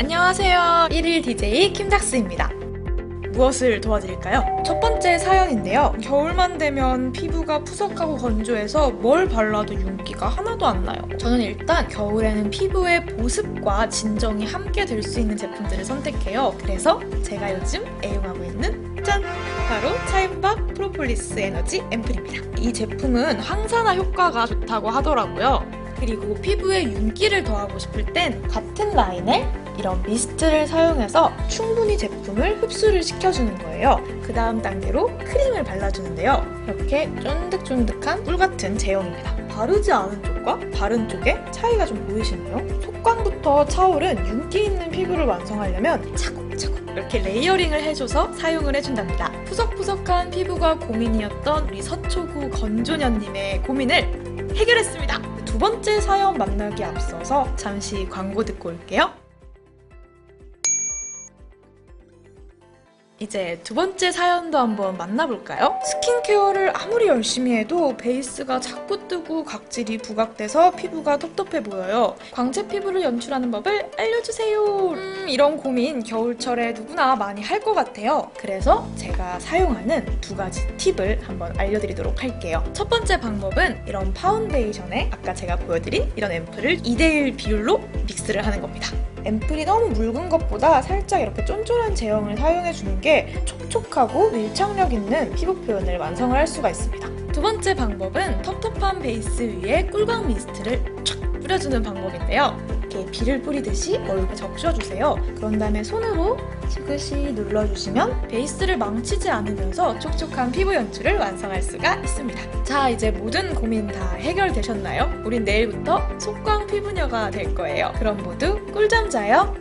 안녕하세요. 1일 DJ 킴작스입니다. 무엇을 도와드릴까요? 첫 번째 사연인데요. 겨울만 되면 피부가 푸석하고 건조해서 뭘 발라도 윤기가 하나도 안 나요. 저는 일단 겨울에는 피부의 보습과 진정이 함께 될 수 있는 제품들을 선택해요. 그래서 제가 요즘 애용하고 있는 짠! 바로 차인박 프로폴리스 에너지 앰플입니다. 이 제품은 항산화 효과가 좋다고 하더라고요. 그리고 피부에 윤기를 더하고 싶을 땐 같은 라인에 이런 미스트를 사용해서 충분히 제품을 흡수를 시켜주는 거예요. 그 다음 단계로 크림을 발라주는데요. 이렇게 쫀득쫀득한 꿀 같은 제형입니다. 바르지 않은 쪽과 바른 쪽에 차이가 좀 보이시나요? 속광부터 차오른 윤기 있는 피부를 완성하려면 차곡차곡 이렇게 레이어링을 해줘서 사용을 해준답니다. 푸석푸석한 피부가 고민이었던 우리 서초구 건조년님의 고민을 해결했습니다. 두 번째 사연 만나기 앞서서 잠시 광고 듣고 올게요. 이제 두 번째 사연도 한번 만나볼까요? 스킨케어를 아무리 열심히 해도 베이스가 자꾸 뜨고 각질이 부각돼서 피부가 텁텁해 보여요. 광채 피부를 연출하는 법을 알려주세요. 음, 이런 고민 겨울철에 누구나 많이 할 것 같아요. 그래서 제가 사용하는 두 가지 팁을 한번 알려드리도록 할게요. 첫 번째 방법은 이런 파운데이션에 아까 제가 보여드린 이런 앰플을 2대1 비율로 믹스를 하는 겁니다. 앰플이 너무 묽은 것보다 살짝 이렇게 쫀쫀한 제형을 사용해 주는 게 촉촉하고 밀착력 있는 피부 표현을 완성을 할 수가 있습니다. 두 번째 방법은 텁텁한 베이스 위에 꿀광 미스트를 촥 뿌려주는 방법인데요. 이렇게 비를 뿌리듯이 얼굴에 적셔주세요. 그런 다음에 손으로 지그시 눌러주시면 베이스를 망치지 않으면서 촉촉한 피부 연출을 완성할 수가 있습니다. 자, 이제 모든 고민 다 해결되셨나요? 우린 내일부터 속광 피부녀가 될 거예요. 그럼 모두 꿀잠 자요.